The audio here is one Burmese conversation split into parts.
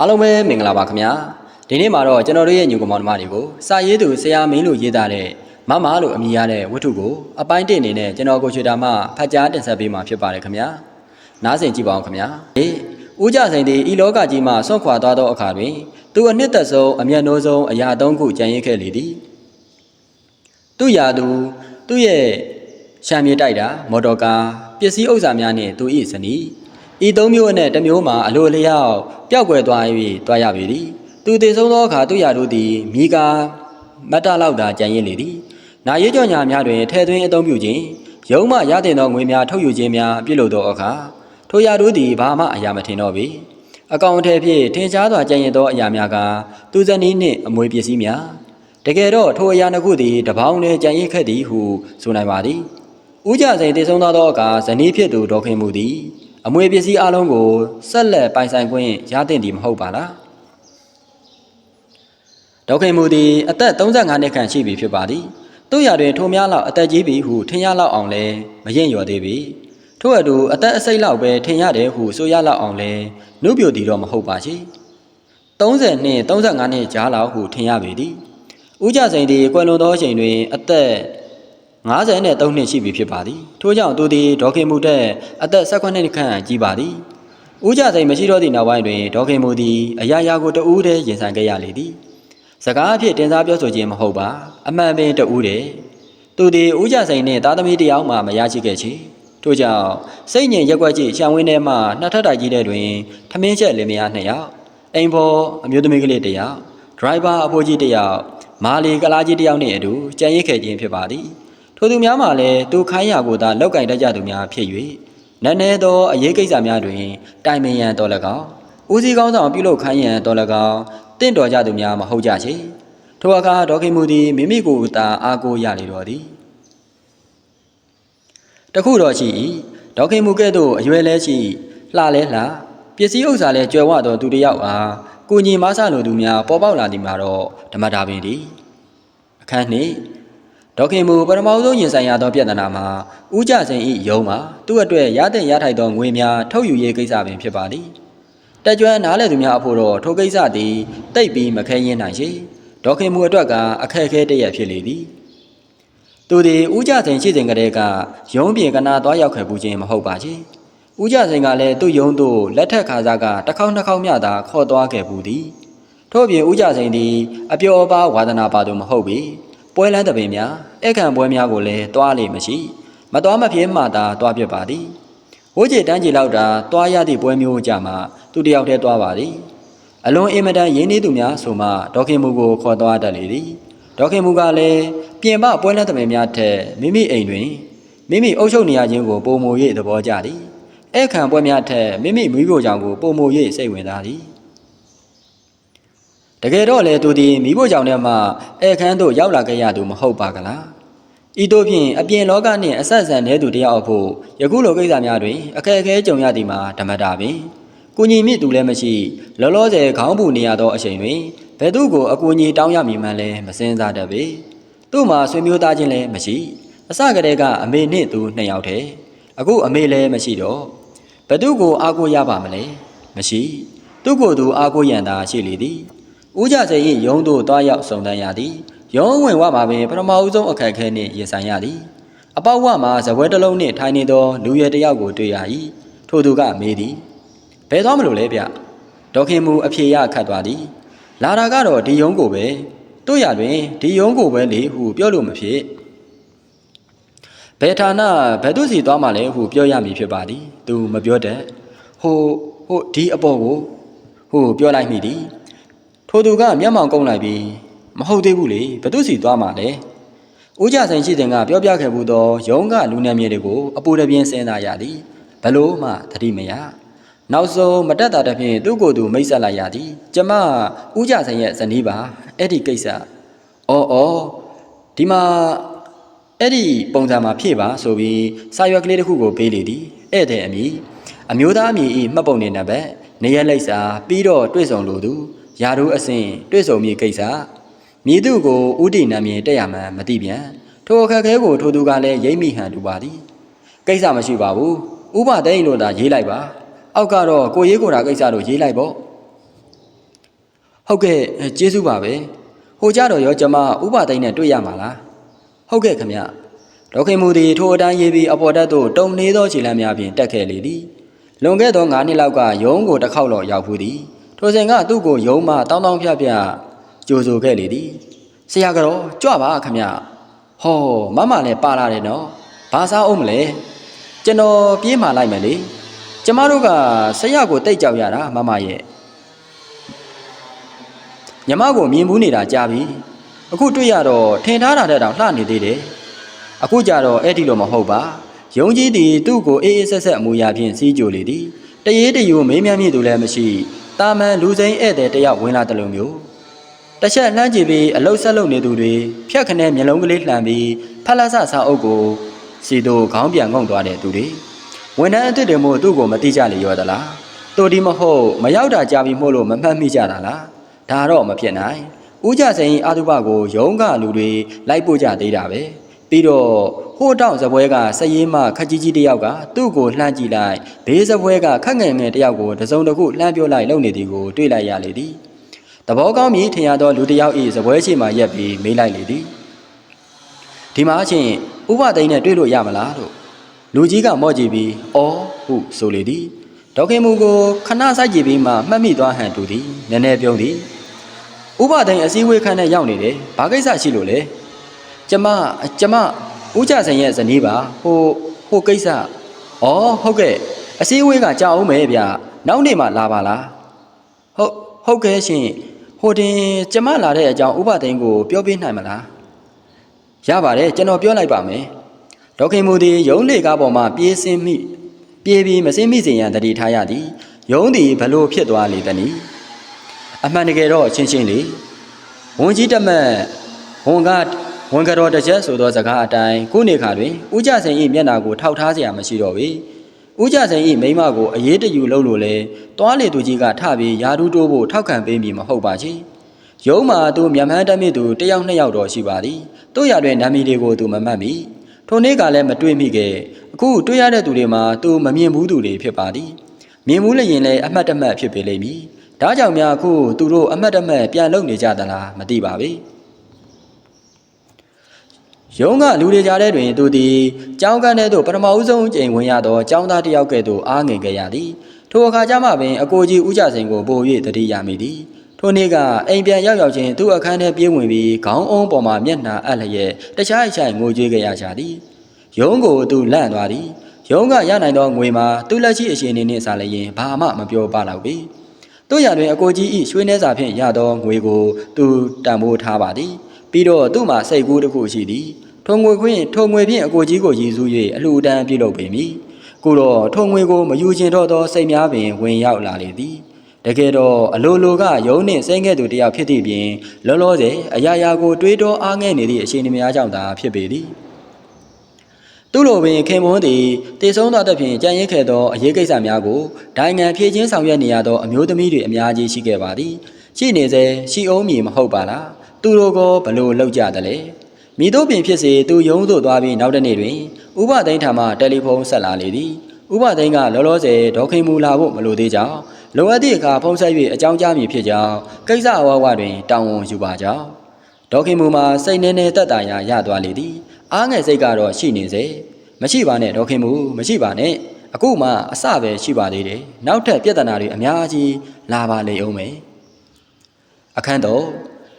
အားလုံးပဲမင်္ဂလာပါခင်ဗျာဒီနေ့မှာတော့ကျွန်တော်တို့ရဲ့ညူကမောင်နှမတွေကိုစာရေးသူဆရာမင်းလို့ရေးသားတဲ့မမလို့အမည်ရတဲ့ဝတ္ထုကိုအပိုင်းတင်အနေနဲ့ကျွန်တော်ကိုချွေတာမှဖတ်ကြားတင်ဆက်ပေးမှာဖြစ်ပါတယ်ခင်ဗျာနားဆင်ကြည့်ပါအောင်ခင်ဗျာဟေးဦးကြဆိုင်သည်ဤလောကကြီးမှဆွန့်ခွာသွားသောအခါတွင်သူအနှစ်သက်ဆုံးအမျက်နှိုးဆုံးအရာသုံးခုကြံရစ်ခဲ့လေသည်သူရာသူသူ့ရဲ့ရှာမြေတိုက်တာမော်တော်ကားပစ္စည်းဥစ္စာများနှင့်သူ၏ဇနီး ဤသုံးမျိုးအနက်တစ်မျိုးမှာအလိုအလျောက်ပျောက်ကွယ်သွား၍တွားရပေသည်သူတည်ဆုံးသောအခါသူရာတို့သည်မိကာမတ်တလောက်သာကြံရင်လေသည်နာရေးကြောညာများတွင်ထဲသွင်းအသုံးပြုခြင်းရုံးမှရတဲ့သောငွေများထုတ်ယူခြင်းများပြုလုပ်သောအခါထိုရာတို့သည်ဘာမှအရာမထင်တော့ပေအကောင်အထည်ဖြင့်ထင်ရှားစွာကြံရင်သောအရာများကသူဇနီးနှင့်အမွေပစ္စည်းများတကယ်တော့ထိုအရာနှစ်ခုသည်တပေါင်းတည်းကြံရင်ခဲ့သည်ဟုဆိုနိုင်ပါသည်ဦးကြစိန်တည်ဆုံးသွားသောအခါဇနီးဖြစ်သူဒေါခင်မူသည် အမွေပစ္စည်းအလုံးကိုဆက်လက်ပိုင်ဆိုင်ခွင့်ရသင့်သည်မဟုတ်ပါလားဒေါခင်မူသည်အသက်35နှစ်ခန့်ရှိပြီဖြစ်ပါသည်သူရတွင်ထိုများလောက်အသက်ကြီးပြီဟုထင်ရလောက်အောင်လဲမရင်လျော်သေးပြီထို့အတူအသက်အစိတ်လောက်ပဲထင်ရတယ်ဟုဆိုရလောက်အောင်လဲနှုတ်ပြသည်တော့မဟုတ်ပါရှိ30နှစ်35နှစ်ကြားလောက်ဟုထင်ရပေသည်ဦးကြစိန်သည်ကွယ်လွန်သောအချိန်တွင် အသက် 53နှစ်ရှိပြီဖြစ်ပါသည်ထို့ကြောင့်သူသည်ဒေါခင်မူတဲ့အသက်18နှစ်ခန့်ကြီးပါသည်ဦးကြစိန်မရှိတော့သည့်နောက်ပိုင်းတွင်ဒေါခင်မူသည်အရာရာကိုတဦးတည်းရင်ဆိုင်ခဲ့ရလေသည်စကားအဖြစ်တင်စားပြောဆိုခြင်းမဟုတ်ပါအမှန်ပင်တဦးတည်းသူသည်ဦးကြစိန်နှင့်သားသမီးတစ်ယောက်မှမရရှိခဲ့ချေထို့ကြောင့်စိတ်ငြိမ်ရက်ွက်ကြည့်ရှောင်းဝင်းထဲမှနှစ်ထပ်တိုက်ကြီးတဲ့တွင်ထမင်းချက်လင်မယားနှစ်ယောက်အိမ်ပေါ်အမျိုးသမီးကလေးတစ်ယောက်ဒရိုက်ဘာအဖိုးကြီးတစ်ယောက်မာလီကလားကြီးတစ်ယောက်နှင့်အတူကြံရစ်ခဲ့ခြင်းဖြစ်ပါသည် ထိုသူများမှလည်းသူခိုင်းရာကိုသာလောက်ကင်တတ်ကြသူများဖြစ်၍နည်းနည်းသောအရေးကိစ္စများတွင် တိုင်ပင်ရန်တော်၎င်းဦးစီးကောင်းဆောင်ပြုလုပ်ခိုင်းရန်တော်၎င်းတင့်တော်ကြသူများမဟုတ်ကြချေထိုအခါဒေါခင်မူသည်မိမိကိုယ်သာအားကိုးရလေတော်သည်တခုတော့ရှိ၏ဒေါခင်မူကဲ့သို့အရွယ်လဲရှိလှလဲလှပစ္စည်းဥစ္စာလဲကျွယ်ဝသောသူတစ်ယောက်အားကိုညီမဆလိုသူများပေါ်ပေါက်လာသည်မှာတော့ဓမ္မတာပင်သည်အခန်းနှင့် ဒေါခင်မူပထမဆုံးရင်ဆိုင်ရသောပြဿနာမှာဥကြစိန်၏ယုံမှာသူ့အတွက်ရတဲ့ရထိုက်သောငွေများထုတ်ယူရေးကိစ္စပင်ဖြစ်ပါသည်တက်ကြွနားလဲသူများအဖို့တော့ထိုကိစ္စသည်တိတ်ပြီးမခဲရင်နိုင်ရှိဒေါခင်မူအတွက်ကအခက်အခဲတစ်ရက်ဖြစ်လေသည်သူသည်ဦးကြစိန်ရှိစဉ်ကတည်းကရုံးပြေကနာသွားရောက်ခဲ့ပူခြင်းမဟုတ်ပါချေ။ဦးကြစိန်ကလည်းသူ့ရုံးသို့လက်ထက်ခါစားကတစ်ခေါက်နှစ်ခေါက်မျှသာခေါ်သွားခဲ့ပူသည်။ထို့ပြင်ဦးကြစိန်သည်အပျော်အပါဝါဒနာပါသူမဟုတ်ပေ။ ပွဲလန်းတပင်များအခန့်ပွဲများကိုလည်းတွားလိမ့်မရှိ။မတော်မဖြစ်မှသာတွားပြပါသည်။ဝိုးကြည်တန်းကြည်လောက်တာတွားရသည့်ပွဲမျိုးကြမှာသူတယောက်တည်းတွားပါသည်။အလွန်အင်မတန်ရင်းနှီးသူများဆိုမှဒေါခင်မူကိုခေါ်သွားတတ်လေသည်။ဒေါခင်မူကလည်းပြင်ပပွဲလန်းသမင်များထက်မိမိအိမ်တွင်မိမိအုပ်ချုပ်နေရခြင်းကိုပုံမူ၍သဘောကျသည်။အဲ့ခံပွဲများထက်မိမိမိဖို့ကြောင့်ကိုပုံမူ၍စိတ်ဝင်စားသည်။ တကယ်တော့လေသူသည်မိဖို့ကြောင့်တည်းမှအဲ့ခန်းသို့ရောက်လာခဲ့ရသူမဟုတ်ပါကလား။ဤတို့ဖြင့်အပြင်လောကနှင့်အဆက်အဆံတဲ့သူတယောက်အဖို့ယခုလိုကိစ္စများတွင်အခက်အခဲကြုံရသည်မှာဓမ္မတာပင်။ကိုညီမြင့်သူလည်းမရှိလောလောဆယ်ခေါင်းပူနေရသောအချိန်တွင်ဘယ်သူကိုအကူအညီတောင်းရမည်မှန်းလည်းမစင်စားတတ်ပေသူ့မှာဆွေမျိုးသားချင်းလည်းမရှိ အစကတည်းကအမေနှင့်သူနှစ်ယောက်တည်းအခုအမေလည်းမရှိတော့ဘယ်သူကိုအားကိုးရပါမလဲမရှိ သူ့ကိုယ်သူအားကိုးရန်သာရှိလေသည် ဦးကြစိန်၏ရုံးသို့တွားရောက်စုံတန်းရသည်ရုံးဝင်ဝမှာပင်ပထမဦးဆုံးအခက်အခဲနှင့်ရင်ဆိုင်ရသည်အပေါက်ဝမှာဇပွဲတစ်လုံးနှင့်ထိုင်နေသောလူရွယ်တစ်ယောက်ကိုတွေ့ရ၏ထိုသူကမေးသည်ဘယ်သွားမလို့လဲဗျဒေါခင်မူအဖြေရခတ်သွားသည်လာတာကတော့ဒီယုံကိုပဲတို့ရတွင်ဒီယုံကိုပဲလေဟုပြောလို့မဖြစ်ဘယ်ဌာနဘယ်သူစီသွားမှလဲဟုပြောရမည်ဖြစ်ပါသည်သူမပြောတတ်ဟိုဟိုဒီအပေါ်ကိုဟိုပြောလိုက်မိသည် ထိုသူကမျက်မှောင်ကုန်းလိုက်ပြီးမဟုတ်သေးဘူးလေဘယ်သူစီသွားမှလဲဦးကြဆိုင်ရှိတဲ့ကပြောပြခဲ့ဘူးသောယုံကလူနယ်မြေတွေကိုအပူတပြင်းစဉ်းစားရသည်ဘလို့မှသတိမရနောက်ဆုံးမတက်တာတဖြင့်သူ့ကိုယ်သူမိတ်ဆက်လိုက်ရသည်ကျမဥကြဆိုင်ရဲ့ဇနီးပါအဲ့ဒီကိစ္စအော်အော်ဒီမှာအဲ့ဒီပုံစံမှာဖြည့်ပါဆိုပြီးစာရွက်ကလေးတစ်ခုကိုပေးလေသည်ဧည့်သည်အမည်အမျိုးသားအမည်ဤမှတ်ပုံနေနံပါတ်နေရက်လိုက်စာပြီးတော့တွေ့ဆုံလိုသူ ယာတို့အစဉ်တွေ့ဆုံမည်ကိစ္စမြည်သူကိုဥတီနာမည်တက်ရမှန်းမသိပြန်ထိုအခက်အခဲကိုထိုသူကလည်းရိမ့်မိဟန်တူပါသည်ကိစ္စမရှိပါဘူးဥပဒေလို့သာရေးလိုက်ပါ အောက်ကတော့ကိုရေးကိုတာကိစ္စတို့ရေးလိုက်ပေါ့ဟုတ်ကဲ့ကျေးဇူးပါပဲဟိုကြတော့ရောကျမဥပသိန်းနဲ့တွေ့ရမှာလားဟုတ်ကဲ့ခမဒေါခင်မူသည်ထိုအတိုင်းရေးပြီးအပေါ်တက်သို့တုံနေသောခြေလမ်းများဖြင့်တက်ခဲ့လေသည်လွန်ခဲ့သော9နှစ်လောက်ကယုံကိုတစ်ခေါက်လောက်ရောက်ဖူးသည် ထိုစဉ်ကသူ့ကိုယုံမှတောင်းတောင်းဖြဖြကြိုဆိုခဲ့လေသည်ဆရာကတော့ကြွပါခမဟောမမလည်းပါလာတယ်နော်ဘာစားအောင်မလဲကျွန်တော်ပြေးမှလိုက်မယ်လေကျမတို့ကဆရာကိုတိတ်ကြောက်ရတာမမရဲ့ညမကိုမြင်ဘူးနေတာကြာပြီအခုတွေ့ရတော့ထင်ထားတာတဲ့တောင်လှနေသေးတယ်အခုကြတော့အဲ့ဒီလိုမဟုတ်ပါယုံကြည်သည်သူ့ကိုအေးအေးဆက်ဆက်အမူအရာဖြင့်စီးကြိုလေသည်တရေတယူမေးမြန်းမြင့်သူလည်းမရှိ တာမန်လူစိမ်းဧည့်သည်တယောက်ဝင်လာတယ်လို့မျိုးတစ်ချက်လှမ်းကြည့်ပြီးအလုတ်ဆက်လုပ်နေသူတွေဖြတ်ခနဲမျက်လုံးကလေးလှမ်းပြီးဖက်လက်ဆဆာအုပ်ကိုစီတို့ခေါင်းပြန်ငုံသွားတဲ့သူတွေဝန်ထမ်းအစ်စ်တွေမို့သူ့ကိုမတိကြလေရောသလားတို့ဒီမဟုတ်မရောက်တာကြာပြီမို့လို့မမှတ်မိကြတာလားဒါတော့မဖြစ်နိုင်။ဦးကြစိန်အာတုပကိုယုံကလူတွေလိုက်ပို့ကြသေးတာပဲ။ ပြီးတော့ဟိုတောင်ဇပွဲကစည်ရေးမခက်ကြီးကြီးတယောက်ကသူ့ကိုလှမ်းကြည့်လိုက်ဘေးဇပွဲကခက်ငယ်ငယ်တယောက်ကိုတစုံတစ်ခုလှမ်းပြောလိုက်လုံနေသည်ကိုတွေ့လိုက်ရလေသည်။သဘောကောင်းပြီထင်ရသောလူတစ်ယောက်၏ဇပွဲရှိမှရက်ပြီးမေးလိုက်လေသည်။ဒီမှာအချင်းဥပသိန်းနဲ့တွေ့လို့ရမလားလို့လူကြီးကမော့ကြည့်ပြီးအော်ဟုဆိုလေသည်။ဒေါခင်မူကိုခဏစိုက်ကြည့်ပြီးမှမှတ်မိသွားဟန်တူသည်နည်းနည်းပြုံးသည်ဥပဒိန်အစည်းအဝေးခန်းထဲရောက်နေတယ်ဘာကိစ္စရှိလို့လဲ ကျမကျမဦးကြဆိုင်ရဲ့ဇနီးပါဟိုဟိုကိစ္စဩဟုတ်ကဲ့အစည်းအဝေးကကြာအောင်မယ်ဗျနောက်နေ့မှလာပါလားဟုတ်ဟုတ်ကဲ့ရှင်ဟိုတင်ကျမလာတဲ့အကြောင်းဥပဒိန်ကိုပြောပြနိုင်မလားရပါတယ်ကျွန်တော်ပြောလိုက်ပါမယ်ဒေါခင်မူသည်ရုံးလေကားပေါ်မှာပြေးစင်းမိပြေးပြီးမစင်းမိစေရန်တတိထားရသည်ရုံးသည်ဘလို့ဖြစ်သွားလေသနည်းအမှန်တကယ်တော့ချင်းချင်းလေဝန်ကြီးတမတ်ဝန်က ဝန်ကတော်တစ်ချက်ဆိုသောစကားအတိုင်းခုနေခါတွင်ဦးကြစိန်၏မျက်နာကိုထောက်ထားเสียမရှိတော့ပေဦးကြစိန်၏မိမကိုအရေးတယူလုပ်လို့လဲတွားလေသူကြီးကထပြီးယာဒူးတိုးဖို့ထောက်ခံပေးမိမဟုတ်ပါချေရုံးမှာသူမြန်မာတမစ်သူတယောက်နှစ်ယောက်တော့ရှိပါသည်တို့ရတွင်နာမည်တွေကိုသူမမှတ်မိထိုနေ့ကလည်းမတွေ့မိခဲ့အခုတွေ့ရတဲ့သူတွေမှာသူမမြင်ဘူးသူတွေဖြစ်ပါသည်မြင်ဘူးလျင်လည်းအမှတ်တမဲ့ဖြစ်ပေလိမ့်မည်ဒါကြောင့်များအခုသူတို့အမှတ်တမဲ့ပြန်လုပ်နေကြသလားမသိပါဘူး ရုံးကလူတွေကြားထဲတွင်သူသည်ကျောင်းကန်းထဲသို့ပထမဦးဆုံးအကြိမ်ဝင်ရသောကျောင်းသားတစ်ယောက်ကဲ့သို့အားငယ်ခဲ့ရသည်ထိုအခါကျမှပင်အကိုကြီးဦးကြစိန်ကိုပို၍တတိရမိသည်ထိုနေ့ကအိမ်ပြန်ရောက်ရောက်ချင်းသူ့အခန်းထဲပြေးဝင်ပြီးခေါင်းအုံးပေါ်မှမျက်နှာအပ်လျက်တခြားအချိုင်ငိုကြွေးခဲ့ရကြသည်ရုံးကိုသူလန့်သွားသည်ရုံးကရနိုင်သောငွေမှာသူ့လက်ရှိအခြေအနေနှင့်စာလျင်ဘာမှမပြောပါတော့ပေတို့ရတွင်အကိုကြီးဤရွှေနှဲစာဖြင့်ရသောငွေကိုသူတန်ဖိုးထားပါသည် ပြီးတော့သူ့မှာစိတ်ကူးတစ်ခုရှိသည်ထုံငွေခွင့်ထုံငွေဖြင့်အကိုကြီးကိုရည်စူး၍အလှူဒန်းပြုလုပ်ပေမည်ကိုတော့ထုံငွေကိုမယူချင်တော့သောစိတ်များပင်ဝင်ရောက်လာလေသည်တကယ်တော့အလိုလိုကယုံနှင့်စိမ့်ခဲ့သူတယောက်ဖြစ်သည့်ပြင်လောလောဆယ်အရာရာကိုတွေးတောအားငဲ့နေသည့်အခြေအနေများကြောင့်သာဖြစ်ပေသည်သူ့လိုပင်ခင်မွန်းသည်တည်ဆုံးသောသဖြင့်ကြံရင်ခဲ့သောအရေးကိစ္စများကိုဒိုင်ငံဖြည့်ချင်းဆောင်ရွက်နေရသောအမျိုးသမီးတွေအများကြီးရှိခဲ့ပါသည်ရှိနေစေရှိအောင်မည်မဟုတ်ပါလား သူတို့ကဘလို့လောက်ကြသလဲမိတို့ပင်ဖြစ်စေသူယုံသို့သွားပြီးနောက်တစ်နေ့တွင်ဥပသိန်းထံမှတယ်လီဖုန်းဆက်လာလေသည်ဥပသိန်းကလောလောဆယ်ဒေါခင်မူလာဖို့မလိုသေးကြောင်းလိုအပ်သည့်အခါဖုန်းဆက်၍အကြောင်းကြားမည်ဖြစ်ကြောင်းကိစ္စအဝဝတွင်တောင်းဝန်ယူပါကြောင်းဒေါခင်မူမှာစိတ်နေနေတက်တာရာရသွားလေသည်အားငယ်စိတ်ကတော့ရှိနေစေမရှိပါနဲ့ဒေါခင်မူမရှိပါနဲ့အခုမှအစပဲရှိပါသေးတယ်နောက်ထပ်ပြဿနာတွေအများကြီးလာပါလေအောင်မယ်အခန်းတော့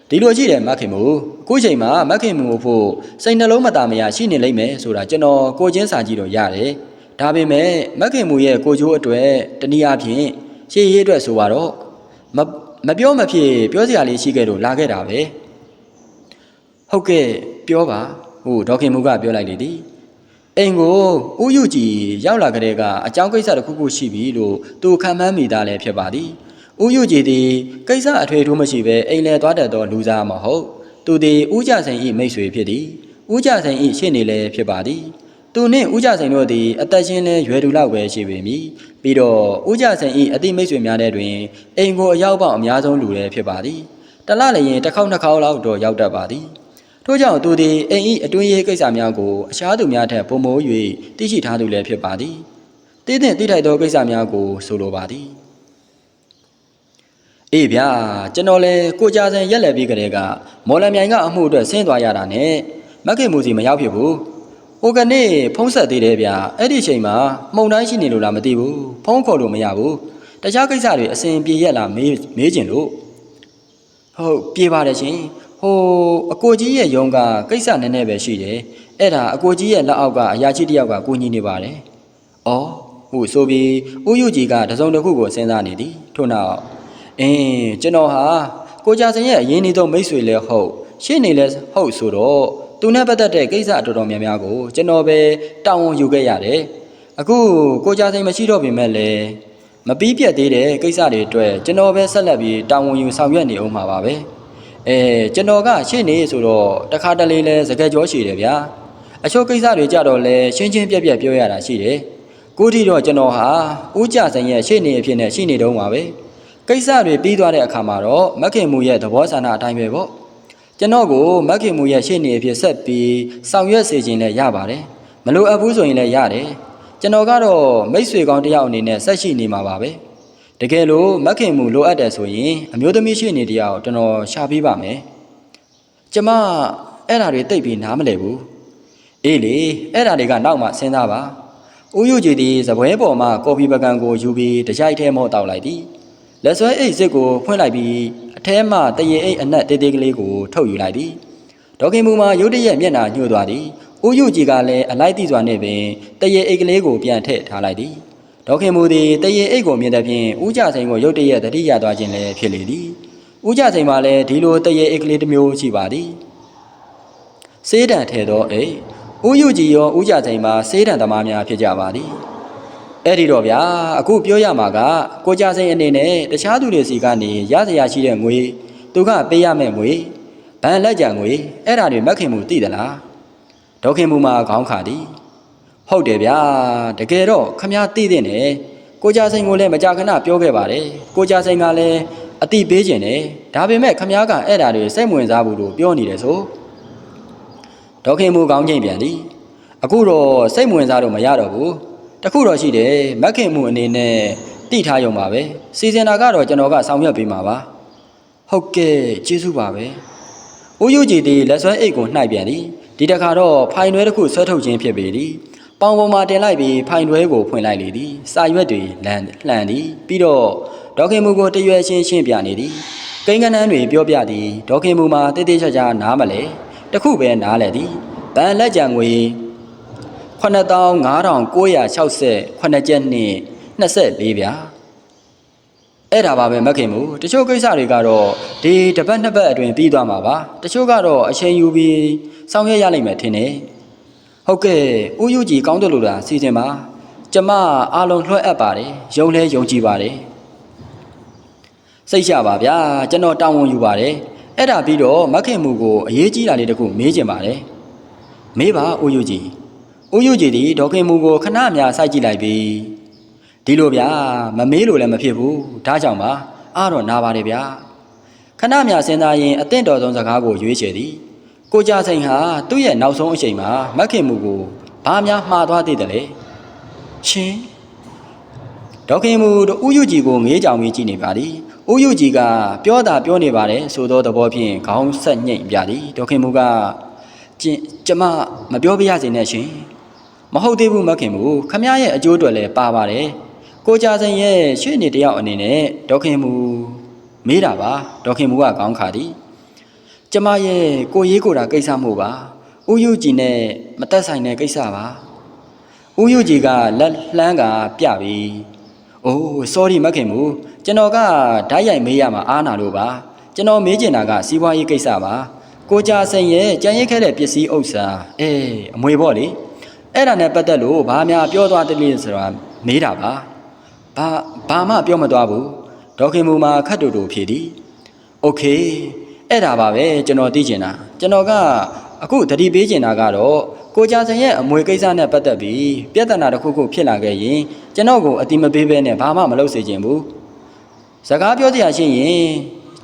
ဒီလိုရှိတယ်မခင်မူအခုချိန်မှာမခင်မူဖို့စိတ်နှလုံးမသာမယာရှိနေလိမ့်မယ်ဆိုတာကျွန်တော်ကိုချင်းစာကြည့်တော့ရတယ်ဒါပေမဲ့မခင်မူရဲ့ကိုချိုးအတွက်တနည်းအားဖြင့်ရှေ့ရေးအတွက်ဆိုတော့မမပြောမဖြစ်ပြောစရာလေးရှိခဲ့လို့လာခဲ့တာပဲဟုတ်ကဲ့ပြောပါဟိုဒေါခင်မူကပြောလိုက်လေသည်အိမ်ကိုဦးယူကြည်ရောက်လာကြတဲ့ကအကြောင်းကိစ္စတစ်ခုခုရှိပြီလို့သူခံမှန်းမိသားလည်းဖြစ်ပါသည် ဦးယူကြည်သည်ကိစ္စအထွေထူးမရှိဘဲအိမ်လဲသွားတတ်သောလူသားမဟုတ်သူသည်ဦးကြဆိုင်၏မိတ်ဆွေဖြစ်သည်ဦးကြဆိုင်၏ရှင့်နေလည်းဖြစ်ပါသည်သူနှင့်ဦးကြဆိုင်တို့သည်အသက်ရှင်လဲရွယ်တူလောက်ပဲရှိပေမည်ပြီးတော့ဦးကြဆိုင်၏အတိမိတ်ဆွေများတဲ့တွင်အိမ်ကိုအရောက်ပေါက်အများဆုံးလူလည်းဖြစ်ပါသည်တလလည်းရင်တစ်ခေါက်နှစ်ခေါက်လောက်တော့ရောက်တတ်ပါသည်ထို့ကြောင့်သူသည်အိမ်၏အတွင်းရေးကိစ္စများကိုအခြားသူများထက်ပုံမိုး၍သိရှိထားသူလည်းဖြစ်ပါသည်တည်တဲ့တိထိုက်သောကိစ္စများကိုဆိုလိုပါသည် အေးဗျာကျွန်တော်လဲကိုကြစင်ရက်လက်ပြီးကလေးကမော်လမြိုင်ကအမှုအတွက်ဆင်းသွားရတာနဲ့မက်ခင်မူစီမရောက်ဖြစ်ဘူးဟိုကနေ့ဖုံးဆက်သေးတယ်ဗျာအဲ့ဒီအချိန်မှာမှုန်တိုင်းရှိနေလို့လားမသိဘူးဖုံးခေါ်လို့မရဘူးတခြားကိစ္စတွေအစဉ်ပြေရက်လာမေးမေးကျင်လို့ဟုတ်ပြေပါတယ်ရှင်ဟိုအကိုကြီးရဲ့ယုံကကိစ္စနည်းနည်းပဲရှိတယ်အဲ့ဒါအကိုကြီးရဲ့လက်အောက်ကအရာရှိတစ်ယောက်ကကိုကြီးနေပါတယ်ဩဟုတ်ဆိုပြီးဦးယူကြီးကတစုံတစ်ခုကိုစဉ်းစားနေသည်ထို့နောက် အင်းကျွန်တော်ဟာကိုကြစင်ရဲ့အရင်နေသောမိတ်ဆွေလည်းဟုတ်ရှင်းနေလည်းဟုတ်ဆိုတော့သူနဲ့ပတ်သက်တဲ့ကိစ္စအတော်တော်များများကိုကျွန်တော်ပဲတာဝန်ယူခဲ့ရတယ်အခုကိုကြစင်မရှိတော့ပြင်မဲ့လည်းမပြီးပြတ်သေးတဲ့ကိစ္စတွေအတွက်ကျွန်တော်ပဲဆက်လက်ပြီးတာဝန်ယူဆောင်ရွက်နေအောင်မှာပါပဲအဲကျွန်တော်ကရှင်းနေဆိုတော့တခါတလေလဲစကားကြောရှိတယ်ဗျာအချို့ကိစ္စတွေကြတော့လဲရှင်းချင်းပြက်ပြက်ပြောရတာရှိတယ်ကိုတီတော့ကျွန်တော်ဟာဦးကြစင်ရဲ့ရှင်းနေအဖြစ်နဲ့ရှိနေတုံးပါပဲ ကိစ္စတွေပြီးသွားတဲ့အခါမှာတော့မက်ခင်မူရဲ့သဘောဆန္ဒအတိုင်းပဲပေါ့ကျွန်တော်ကိုမက်ခင်မူရဲ့ရှေ့နေအဖြစ်ဆက်ပြီးဆောင်ရွက်စေခြင်းလည်းရပါတယ်မလိုအပ်ဘူးဆိုရင်လည်းရတယ်ကျွန်တော်ကတော့မိတ်ဆွေကောင်းတစ်ယောက်အနေနဲ့ဆက်ရှိနေမှာပါပဲတကယ်လို့မက်ခင်မူလိုအပ်တယ်ဆိုရင်အမျိုးသမီးရှေ့နေတစ်ယောက်ကျွန်တော်ရှာပေးပါမယ်ကျမအဲ့ဓာတွေတိတ်ပြီးနားမလဲဘူးအေးလေအဲ့ဓာတွေကနောက်မှစဉ်းစားပါဦးယူကြည်ဒီဇပွဲပေါ်မှာကော်ဖီပကံကိုယူပြီးတကြိုက်ထဲမော့တောက်လိုက်သည် လက်ဆွဲအိတ်စစ်ကိုဖွင့်လိုက်ပြီးအထဲမှတရေအိတ်အနက်တေးသေးကလေးကိုထုတ်ယူလိုက်သည်ဒေါခင်မူမှာရုတ်တရက်မျက်နှာညှို့သွားသည်ဦးယူကြီးကလည်းအလိုက်တိစွာနဲ့ပင်တရေအိတ်ကလေးကိုပြန်ထည့်ထားလိုက်သည်ဒေါခင်မူသည်တရေအိတ်ကိုမြင်တဲ့ဖြင့်ဦးကြစိန်ကိုရုတ်တရက်တတိရသွားခြင်းလည်းဖြစ်လေသည်ဦးကြစိန်မှာလည်းဒီလိုတရေအိတ်ကလေးတစ်မျိုးရှိပါသည်စေးတံထဲသောအိတ်ဦးယူကြီးရောဦးကြစိန်မှာစေးတံသမားများဖြစ်ကြပါသည် အဲ့ဒီတော့ဗျာအခုပြောရမှာကကိုကြစိန်အနေနဲ့တခြားသူတွေစီကနေရစရာရှိတဲ့ငွေသူကပေးရမယ့်ငွေဗန်လက်ကြံငွေအဲ့ဒါတွေမက်ခင်မှုသိသလားဒေါခင်မှုမှာခေါင်းခါသည်ဟုတ်တယ်ဗျာတကယ်တော့ခမ ्या သိတဲ့နဲ့ကိုကြစိန်ကိုလည်းမကြခဏပြောခဲ့ပါတယ်ကိုကြစိန်ကလည်းအတိပေးခြင်းနဲ့ဒါပေမဲ့ခမ ्या ကအဲ့ဒါတွေစိတ်ဝင်စားဘူးလို့ပြောနေတယ်ဆိုဒေါခင်မှုခေါင်းချိန်ပြန်သည်အခုတော့စိတ်ဝင်စားတော့မရတော့ဘူး တခုတော့ရှိတယ်မက်ခင်မှုအနေနဲ့တိထားရုံပါပဲစီစဉ်တာကတော့ကျွန်တော်ကဆောင်ရွက်ပေးမှာပါဟုတ်ကဲ့ကျေးဇူးပါပဲဦးယူကြည်သည်လက်ဆွဲအိတ်ကိုနှိုက်ပြန်သည်ဒီတခါတော့ဖိုင်တွဲတစ်ခုဆွဲထုတ်ခြင်းဖြစ်ပေသည်ပေါင်ပေါ်မှာတင်လိုက်ပြီးဖိုင်တွဲကိုဖွင့်လိုက်လေသည်စာရွက်တွေလန်လှန်သည်ပြီးတော့ဒေါခင်မူကိုတရွယ်ရှင်းရှင်းပြနေသည်ကိန်းကနန်းတွေပြောပြသည်ဒေါခင်မူမှာတိတ်တိတ်ချာချာနားမလဲတခုပဲနားလဲသည်ဗန်လက်ကြံငွေ 9560ကျက်နှင့်24ဗျာအဲ့ဒါပါပဲမခင်မူတချို့ကိစ္စတွေကတော့ဒီတစ်ပတ်နှစ်ပတ်အတွင်းပြီးသွားမှာပါတချို့ကတော့အချိန်ယူပြီးဆောင်ရွက်ရလိမ့်မယ်ထင်တယ်ဟုတ်ကဲ့ဦးယူကြီးကောင်းတယ်လို့လားစီစဉ်ပါကျမအားလုံးလွှဲအပ်ပါတယ်ယုံလဲယုံကြည်ပါတယ်စိတ်ချပါဗျာကျွန်တော်တောင်းဝန်ယူပါတယ်အဲ့ဒါပြီးတော့မခင်မူကိုအရေးကြီးတာလေးတခုမေးချင်ပါတယ်မေးပါဦးယူကြီး ဦးယူကြည်သည်ဒေါခင်မူကိုခဏများစိုက်ကြည့်လိုက်ပြီဒီလိုဗျာမမေးလို့လည်းမဖြစ်ဘူးဒါကြောင့်ပါအားတော့နာပါတယ်ဗျာခဏများစဉ်းစားရင်အသင့်တော်ဆုံးစကားကိုရွေးချယ်သည်ကိုကြစိန်ဟာသူ့ရဲ့နောက်ဆုံးအချိန်မှာမက်ခင်မူကိုဘာများမှားသွားသေးတယ်လဲရှင်ဒေါခင်မူတို့ဦးယူကြည်ကိုငေးကြောင်ပြီးကြည့်နေပါသည်ဦးယူကြည်ကပြောတာပြောနေပါတယ်ဆိုသောသဘောဖြင့်ခေါင်းဆက်ညိတ်ပြသည်ဒေါခင်မူကကျင်ကျမမပြောပြရစေနဲ့ရှင် မဟုတ်သေးဘူးမခင်ဘူးခမရရဲ့အကျိုးအတွက်လည်းပါပါတယ်ကိုကြစင်ရဲ့ရှေ့နေတယောက်အနေနဲ့ဒေါခင်မူမေးတာပါဒေါခင်မူကကောင်းခါသည်ကျမရဲ့ကိုရေးကိုတာကိစ္စမို့ပါဥယုကြည်နဲ့မတက်ဆိုင်တဲ့ကိစ္စပါဥယုကြည်ကလက်လှမ်းကပြပြီအိုး sorry မခင်မူကျွန်တော်ကဓာတ်ရိုက်မေးရမှာအားနာလို့ပါကျွန်တော်မေးချင်တာကစီးပွားရေးကိစ္စပါကိုကြစင်ရဲ့ကြံရိတ်ခဲ့တဲ့ပစ္စည်းဥစ္စာအေးအမွေပေါ့လေ အဲ့ဒါနဲ့ပတ်သက်လို့ဘာများပြောသွားတယ်လဲဆိုတာမေးတာပါဘာဘာမှပြောမသွားဘူးဒေါခင်မူမှာခတ်တူတူဖြေသည်โอเคအဲ့ဒါပါပဲကျွန်တော်သိချင်တာကျွန်တော်ကအခုတတိပေးချင်တာကတော့ကိုကြစင်ရဲ့အမွေကိစ္စနဲ့ပတ်သက်ပြီးပြဿနာတစ်ခုခုဖြစ်လာခဲ့ရင်ကျွန်တော်ကိုအတိမပေးဘဲနဲ့ဘာမှမလုပ်စေချင်ဘူးစကားပြောစရာရှိရင်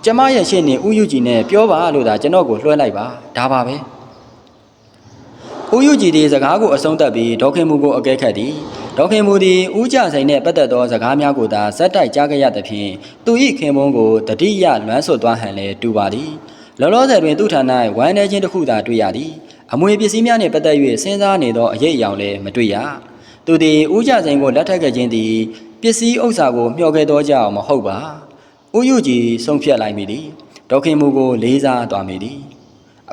ကျမရဲ့ရှင်းနေဥယုကြည်နဲ့ပြောပါလို့သာကျွန်တော်ကိုလွှဲလိုက်ပါဒါပါပဲ ဦးယူကြည်သည်စကားကိုအဆုံးသတ်ပြီးဒေါခင်မူကိုအကဲခတ်သည်ဒေါခင်မူသည်ဦးကြဆိုင်နှင့်ပတ်သက်သောစကားများကိုသာဇက်တိုက်ကြားခဲ့ရသဖြင့်သူ၏ခင်မုန်းကိုတတိယလွမ်းဆွတ်သွားဟန်လည်းတူပါသည်လောလောဆယ်တွင်သူထံ၌ဝမ်းနေခြင်းတစ်ခုသာတွေ့ရသည်အမွေပစ္စည်းများနှင့်ပတ်သက်၍စဉ်းစားနေသောအရေးအယောင်လည်းမတွေ့ရသူသည်ဦးကြဆိုင်ကိုလက်ထပ်ခဲ့ခြင်းသည်ပစ္စည်းဥစ္စာကိုမျှော်ခဲ့သောကြောင့်မဟုတ်ပါဦးယူကြီးဆုံးဖြတ်လိုက်မိသည်ဒေါခင်မူကိုလေးစားသွားမိသည်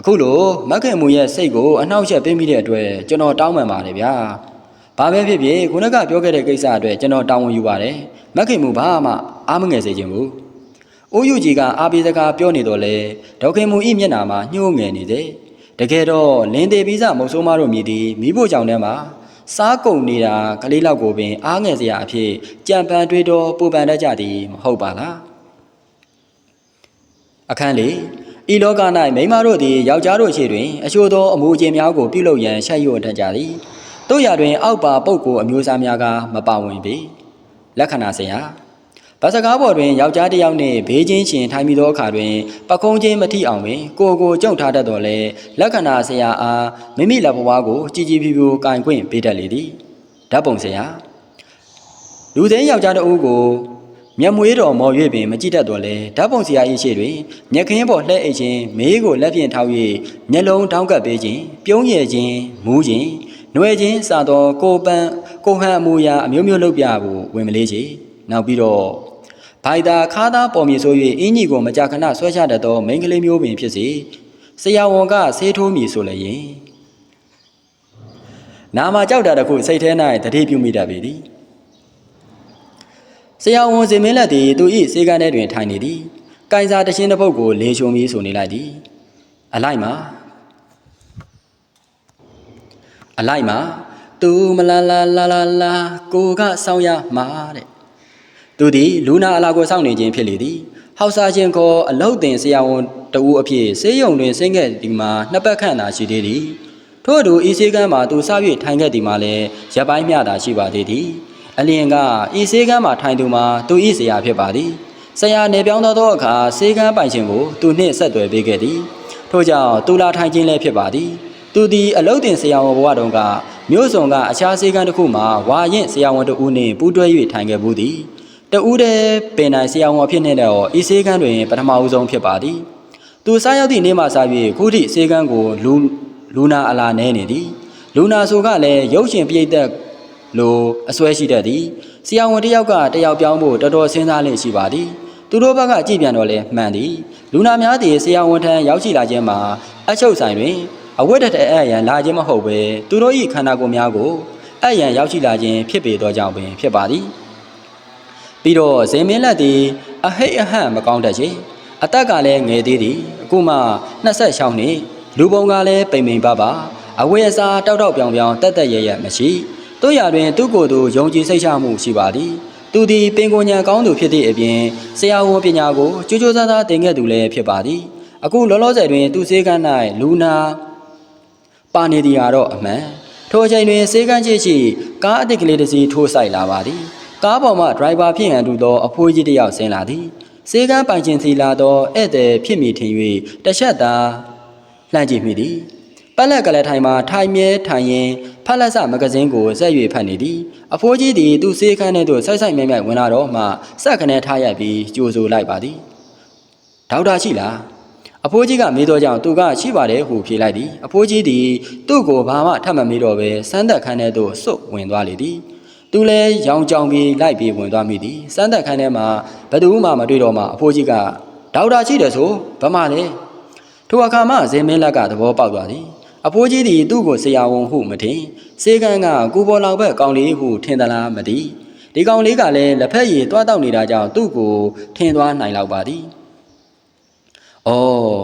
အခုလိုမက်ခင်မူရဲ့စိတ်ကိုအနှောက်အယှက်ပေးမိတဲ့အတွက်ကျွန်တော်တောင်းပန်ပါတယ်ဗျာ။ဘာပဲဖြစ်ဖြစ်ခုနကပြောခဲ့တဲ့ကိစ္စအတွက်ကျွန်တော်တာဝန်ယူပါတယ်။မက်ခင်မူဘာမှအားမငယ်စေခြင်းဘူး။အိုးယူကြီးကအာပေးစကားပြောနေတော့လေဒေါခင်မူဤမျက်နာမှာညှိုးငယ်နေတယ်။တကယ်တော့လင်းသေးပြီးစမုတ်ဆိုးမတို့မြည်သည်မိဖို့ကြောင့်ထဲမှာစားကုန်နေတာကလေးလောက်ကိုပင်အားငယ်စရာအဖြစ်ကြံပန်တွေးတော့ပူပန်တတ်ကြသည်မဟုတ်ပါလား။အခန်းလေး ဤလောက၌မိန်းမတို့သည်ယောက်ျားတို့ရှေ့တွင်အချို့သောအမူအကျင့်များကိုပြုလုပ်ရန်ရှက်ရွံ့တတ်ကြသည်တို့ရတွင် အောက်ပါပုဂ္ဂိုလ်အမျိုးအစားများကမပါဝင်ပေလက္ခဏာစရာဗစကားပေါ်တွင်ယောက်ျားတစ်ယောက်နှင့်ဘေးချင်းရှင်ထိုင်မိသောအခါတွင်ပကုံးချင်းမထိအောင်ပင်ကိုယ်ကိုကြုံထားတတ်တော်လဲလက္ခဏာစရာအားမိမိလက်ဘဝကိုကြည်ကြည်ဖြူဖြူကင်ခွင့်ပေးတတ်လေသည်ဓာတ်ပုံစရာလူသိန်းယောက်ျားတအုပ်ကို မျက်မွေးတော်မော်၍ပင်မကြည့်တတ်တော့လဲဓာတ်ပုံစရာ၏ရှေ့တွင်မျက်ခင်းပေါ်လှဲ့အိတ်ခြင်းမေးကိုလက်ဖြင့်ထောက်၍မျက်လုံးတောင်းကပ်ပေးခြင်းပြုံးရည်ခြင်းမူးခြင်းຫນွယ်ခြင်းစသောကိုပန်းကိုဟန်အမူအရာအမျိုးမျိုးလုပ်ပြဖို့ဝင်မလေးချေနောက်ပြီးတော့ဘိုင်တာခါးသားပေါ်မြည်ဆို၍အင်းကြီးကိုမကြာခဏဆွဲချတတ်သောမိန်းကလေးမျိုးပင်ဖြစ်စေဆရာဝန်ကဆေးထိုးမည်ဆိုလည်းရင်နာမကြောက်တာတစ်ခုစိတ်ထဲ၌တတိပြုမိတတ်ပေသည် ဆရာဝန်စင်မင်းလက်သည်သူ၏စေကန်းထဲတွင်ထိုင်နေသည်။ကိုင်စာတရှင်းတစ်ပုတ်ကိုလေချုံပြီးဆိုနေလိုက်သည်။အလိုက်မှာအလိုက်မှာသူမလာလာလာလာလာကိုကစောင်းရမှာတဲ့။သူသည်လူနာအလာကိုစောင့်နေခြင်းဖြစ်လေသည်။ဟောက်စားခြင်းကိုအလုတ်တင်ဆရာဝန်တဦးအဖြစ်ဆေးရုံတွင်ဆင်းခဲ့ဒီမှာနှစ်ပတ်ခန့်သာရှိသေးသည်။ထို့အတူဤစေကန်းမှာသူစား၍ထိုင်ခဲ့ဒီမှာလည်းရပ်ပိုင်းမျှသာရှိပါသေးသည်။ အလျင်ကဤစေကမ်းမှာထိုင်သူမှာသူဤဆရာဖြစ်ပါသည်ဆရာနေပြောင်းသောသောအခါစေကမ်းပိုင်ရှင်ကိုသူနှင့်ဆက်သွယ်ပေးခဲ့သည်ထို့ကြောင့်သူလာထိုင်ခြင်းလည်းဖြစ်ပါသည်သူသည်အလုတ်တင်ဆရာဝန်ဘဝတုန်းကမြို့စုံကအခြားစေကမ်းတစ်ခုမှာဝါရင်ဆရာဝန်တို့ဦးနှင့်ပူးတွဲ၍ထိုင်ခဲ့ဘူးသည်တဦးတည်းပင်နိုင်ဆရာဝန်အဖြစ်နှင့်တော့ဤစေကမ်းတွင်ပထမဦးဆုံးဖြစ်ပါသည်သူစားရောက်သည့်နေ့မှစ၍ခုထိစေကမ်းကိုလူလူနာအလာနေနေသည်လူနာဆိုကလည်းရုပ်ရှင်ပြိတ်သက် လိုအစွဲရှိတတ်သည်ဆရာဝန်တစ်ယောက်ကတယောက်ပြောင်းဖို့တော်တော်စဉ်းစားလင့်ရှိပါသည်သူတို့ဘက်ကကြည့်ပြန်တော့လဲမှန်သည်လူနာများသည်ဆရာဝန်ထံရောက်ရှိလာခြင်းမှာအချုပ်ဆိုင်တွင်အဝတ်တထအရန်လာခြင်းမဟုတ်ပဲသူတို့၏ခန္ဓာကိုယ်များကိုအရန်ရောက်ရှိလာခြင်းဖြစ်ပေသောကြောင့်ပင်ဖြစ်ပါသည်ပြီးတော့ဇင်မင်းလက်သည်အဟိတ်အဟန့်မကောင်းတတ်ချေအသက်ကလည်းငယ်သေးသည်အခုမှ26နှစ်လူပုံကလည်းပိန်ပိန်ပါပါအဝတ်အစားတောက်တောက်ပြောင်ပြောင်တက်တက်ရရမရှိ တို့ရတွင် သူ့ကိုယ်သူယုံကြည်စိတ်ချမှုရှိပါသည်သူသည်ပင်ကိုညာကောင်းသူဖြစ်သည့်အပြင်ဆရာဝန်ပညာကိုကြိုးကြိုးစားစားသင်ခဲ့သူလည်းဖြစ်ပါသည်အခုလောလောဆယ်တွင် သူစေကန်း၌လူနာပါနေသည်ကတော့အမှန်ထိုအချိန်တွင်စေကန်းချစ်ရှိကားအသစ်ကလေးတစ်စီးထိုးဆိုင်လာပါသည်ကားပေါ်မှဒရိုင်ဘာဖြစ်ရန်တူသောအဖိုးကြီးတစ်ယောက်ဆင်းလာသည်စေကန်းပိုင်ခြင်းစီလာသောဧည့်သည်ဖြစ်မိထင်၍တစ်ချက်သာလှမ်းကြည့်မိသည် ပက်လက်ကလေးထိုင်မှာထိုင်မြဲထိုင်ရင်ဖက်လက်စမဂဇင်းကိုဆက်၍ဖတ်နေသည်အဖိုးကြီးသည်သူ့စေးခန်းထဲသို့ဆိုက်ဆိုက်မြိုက်မြိုက်ဝင်လာတော့မှစက်ခနဲထားရိုက်ပြီးကြိုဆိုလိုက်ပါသည်ဒေါက်တာရှိလားအဖိုးကြီးကမေးတော့ကြောင့်သူကရှိပါတယ်ဟုဖြေလိုက်သည်အဖိုးကြီးသည်သူ့ကိုဘာမှထပ်မမေးတော့ပဲစမ်းသက်ခန်းထဲသို့စွတ်ဝင်သွားလေသည်သူလည်းရောင်ကြောင်ပြီးလိုက်ပြီးဝင်သွားမိသည်စမ်းသက်ခန်းထဲမှာဘယ်သူမှမတွေ့တော့မှအဖိုးကြီးကဒေါက်တာရှိတယ်ဆိုဘာမှလဲထိုအခါမှဇင်မင်းလက်ကသဘောပေါက်သွားသည် အဖိုးကြီးသည်သူ့ကိုဆရာဝန်ဟုမထင်စေကန်းကကိုပေါ်လောက်ဘက်ကောင်လေးဟုထင်သလားမသိဒီကောင်လေးကလည်းလက်ဖက်ရည်တွားတောက်နေတာကြောင့်သူ့ကိုထင်သွားနိုင်လောက်ပါသည်။အော်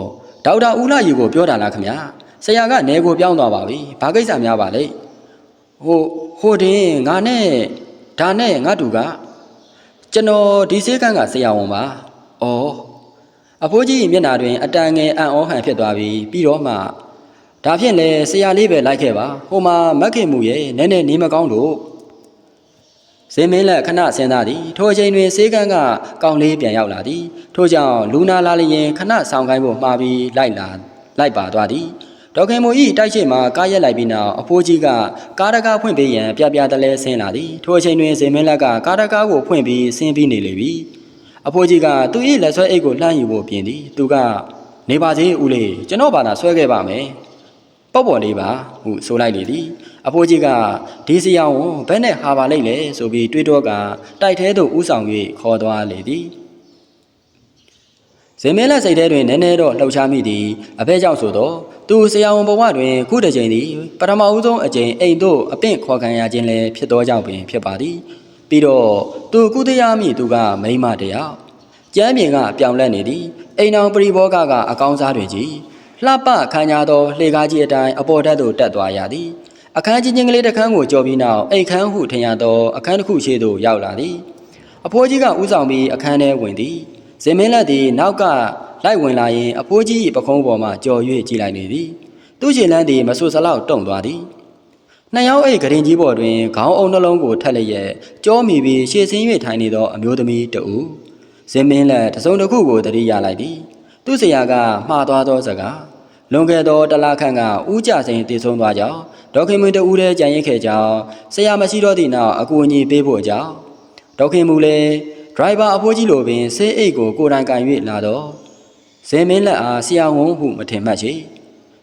ဒေါက်တာဦးလာရီကိုပြောတာလားခမညာဆရာကနေကိုပြောင်းသွားပါပြီဘာကိစ္စများပါလဲဟိုဟိုတင်ငါနဲ့ဒါနဲ့ငါတူကကျွန်တော်ဒီစေကန်းကဆရာဝန်ပါ။အော်အဖိုးကြီးမျက်နှာတွင်အတန်ငယ်အံ့ဩဟန်ဖြစ်သွားပြီးပြီးတော့မှ ဒါဖြင့်လေဆရာလေးပဲလိုက်ခဲ့ပါဟိုမှာမက်ခင်မူရဲ့နည်းနည်းနေမကောင်းလို့ဇင်မင်းလက်ခဏစဉ်းစားသည်ထိုအချိန်တွင်စေးကန်းကကောင်းလေးပြန်ရောက်လာသည်ထို့ကြောင့်လူနာလာလျင်ခဏဆောင်ခိုင်းဖို့မှားပြီးလိုက်လာလိုက်ပါသွားသည်ဒေါခင်မူဤတိုက်ရှိမှာကားရက်လိုက်ပြီးနောက်အဖိုးကြီးကကားတကားဖွင့်ပေးရန်ပြပြတလဲဆင်းလာသည်ထိုအချိန်တွင်ဇေမင်းလက်ကကားတကားကိုဖွင့်ပြီးဆင်းပြီးနေလေပြီအဖိုးကြီးကသူ၏လက်ဆွဲအိတ်ကိုလှမ်းယူဖို့ပြင်သည်သူကနေပါစေဦးလေးကျွန်တော်ဘာသာဆွဲခဲ့ပါမယ် ပေါ့ပေါ်လေးပါဟုဆိုလိုက်လေသည်အဖိုးကြီးကဒီစီအောင်ဘယ်နဲ့ဟာပါလိမ့်လဲဆိုပြီးတွေးတော့ကတိုက်ထဲသို့ဥဆောင်၍ခေါ်သွားလေသည်ဇင်မင်းလက်စိတ်ထဲတွင်နည်းနည်းတော့လှုပ်ရှားမိသည်အဖဲကြောင့်ဆိုတော့သူဆရာဝန်ဘဝတွင်ခုတစ်ချိန်သည်ပထမဦးဆုံးအကြိမ်အိမ်သို့အပင့်ခေါ်ခံရခြင်းလည်းဖြစ်သောကြောင့်ပင်ဖြစ်ပါသည်ပြီးတော့သူကုသရမိသူကမိန်းမတယောက်ကျမ်းပြင်ကပြောင်းလဲနေသည်အိမ်အောင်ပရိဘောဂကအကောင်းစားတွေကြီး လှပခမ်းညာသောလှေကားကြီးအတိုင်းအပေါ်ဓာတ်သို့တက်သွားရသည်အခန်းကြီးချင်းကလေးတစ်ခန်းကိုကြော်ပြီးနောက်အိတ်ခန်းဟုထင်ရသောအခန်းတစ်ခုရှိသို့ရောက်လာသည်အဖိုးကြီးကဥဆောင်ပြီးအခန်းထဲဝင်သည်ဇင်မင်းလက်သည်နောက်ကလိုက်ဝင်လာရင်အဖိုးကြီး၏ပခုံးပေါ်မှကြော်၍ကြည့်လိုက်နေသည်သူ့ခြေလန်းသည်မဆူစလောက်တုံသွားသည်နှစ်ယောက်အိတ်ကရင်ကြီးပေါ်တွင်ခေါင်းအုံနှလုံးကိုထက်လျက်ကြောမိပြီးရှေ့ဆင်း၍ထိုင်နေသောအမျိုးသမီးတဦးဇင်မင်းလက်တစုံတစ်ခုကိုတတိရလိုက်သည် သူ့ဆရာကမှားသွားသောစကားလွန်ခဲ့သောတလခန့်ကဥကြစိန်တည်ဆုံးသွားကြောင်းဒေါက်ခင်မွေတဦးတည်းကြံရင်ခဲ့ကြောင်းဆရာမရှိတော့သည့်နောက်အကူအညီပေးဖို့ကြောင်းဒေါက်ခင်မူလည်းဒရိုင်ဘာအဖိုးကြီးလိုပင်ဆေးအိတ်ကိုကိုယ်တိုင်ကန်၍လာတော့ဇင်မင်းလက်အားဆရာဝန်ဟုမထင်မှတ်ချေ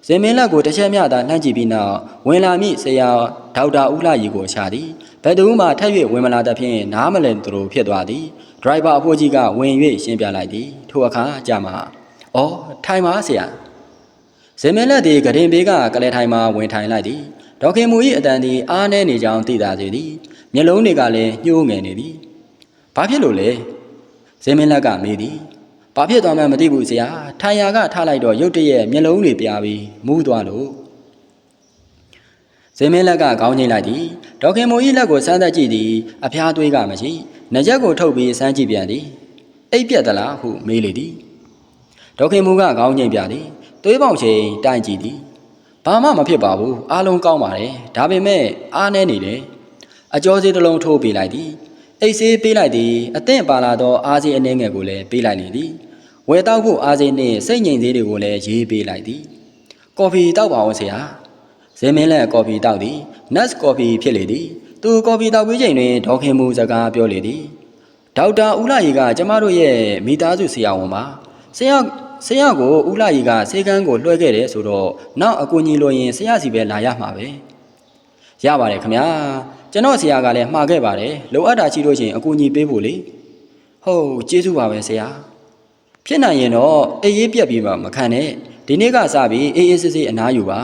ဇင်မင်းလက်ကိုတစ်ချက်မျှသာလှမ်းကြည့်ပြီးနောက်ဝင်လာမိဆရာဒေါက်တာဦးလာရီကိုရှာသည်ဘယ်သူမှထက်၍ဝင်မလာသဖြင့်နားမလည်သူလိုဖြစ်သွားသည်ဒရိုင်ဘာအဖိုးကြီးကဝင်၍ရှင်းပြလိုက်သည်ထိုအခါကြမှာ အော်ထိုင်ပါဆရာဇင်မင်းလက်သည်ဂရင်ဘေးကကလေးထိုင်မှဝင်ထိုင်လိုက်သည်ဒေါက်ခင်မူ၏အတန်သည်အားနည်းနေကြောင်းသိသာစေသည်မျက်လုံးတွေကလည်းညှိုးငယ်နေသည်ဘာဖြစ်လို့လဲဇင်းမင်းလက်ကမေးသည်ဘာဖြစ်သွားမှန်းမသိဘူးဆရာထိုင်ရာကထားလိုက်တော့ရုတ်တရက်မျက်လုံးတွေပြားပြီးမူးသွားလို့ဇင်းမင်းလက်ကခေါင်းငိမ့်လိုက်သည်ဒေါခင်မိုကြီးလက်ကိုစမ်းသပ်ကြည့်သည်အဖျားသွေးကမရှိနှကြက်ကိုထုတ်ပြီးစမ်းကြည့်ပြန်သည်အိပ်ပြက်သလားဟုမေးလေသည် ဒေါခင်မူကခေါင်းငိမ့်ပြသည်သွေးပေါင်ချိန်တိုင်ကြည့်သည်ဘာမှမဖြစ်ပါဘူးအားလုံးကောင်းပါတယ်ဒါပေမဲ့အားနေနေတယ်အကျော်စီတစ်လုံးထိုးပေးလိုက်သည်အိတ်ဆေးပေးလိုက်သည်အသင့်ပါလာသောအားစေးအနှဲငယ်ကိုလည်းပေးလိုက်လေသည်ဝယ်တောက်ဖို့အားစေးနှင့်စိတ်ငြိမ်သေးတွေကိုလည်းရေးပေးလိုက်သည်ကော်ဖီတောက်ပါအောင်ဆရာဇင်းမင်းလည်းကော်ဖီတောက်သည်နတ်ကော်ဖီဖြစ်လေသည်သူကော်ဖီတောက်ပြီးချိန်တွင်ဒေါခင်မူစကားပြောလေသည်ဒေါက်တာဦးလာရီကကျမတို့ရဲ့မိသားစုဆရာဝန်ပါ ဆရာဆရာကိုဦးလာရီကစေကန်းကိုလွှဲခဲ့တယ်ဆိုတော့နောက်အကူကြီးလိုရင်ဆရာစီပဲလာရမှာပဲရပါတယ်ခမညာကျွန်တော်ဆရာကလည်းမှားခဲ့ပါတယ်လိုအပ်တာရှိလို့ရှိရင်အကူအညီပေးဖို့လေဟုတ်ကျေးဇူးပါပဲဆရာဖြစ်နိုင်ရင်တော့အေးရေးပြက်ပြီးမှမခံနဲ့ဒီနေ့ကစပြီးအေးအေးဆေးဆေးအနားယူပါ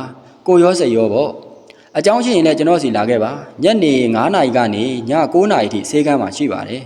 ကိုရောစိတ်ရောပေါ့အကြောင်းရှိရင်လည်းကျွန်တော်စီလာခဲ့ပါညနေ9နာရီကနေည9နာရီထိဆေးကမ်းမှာရှိပါတယ်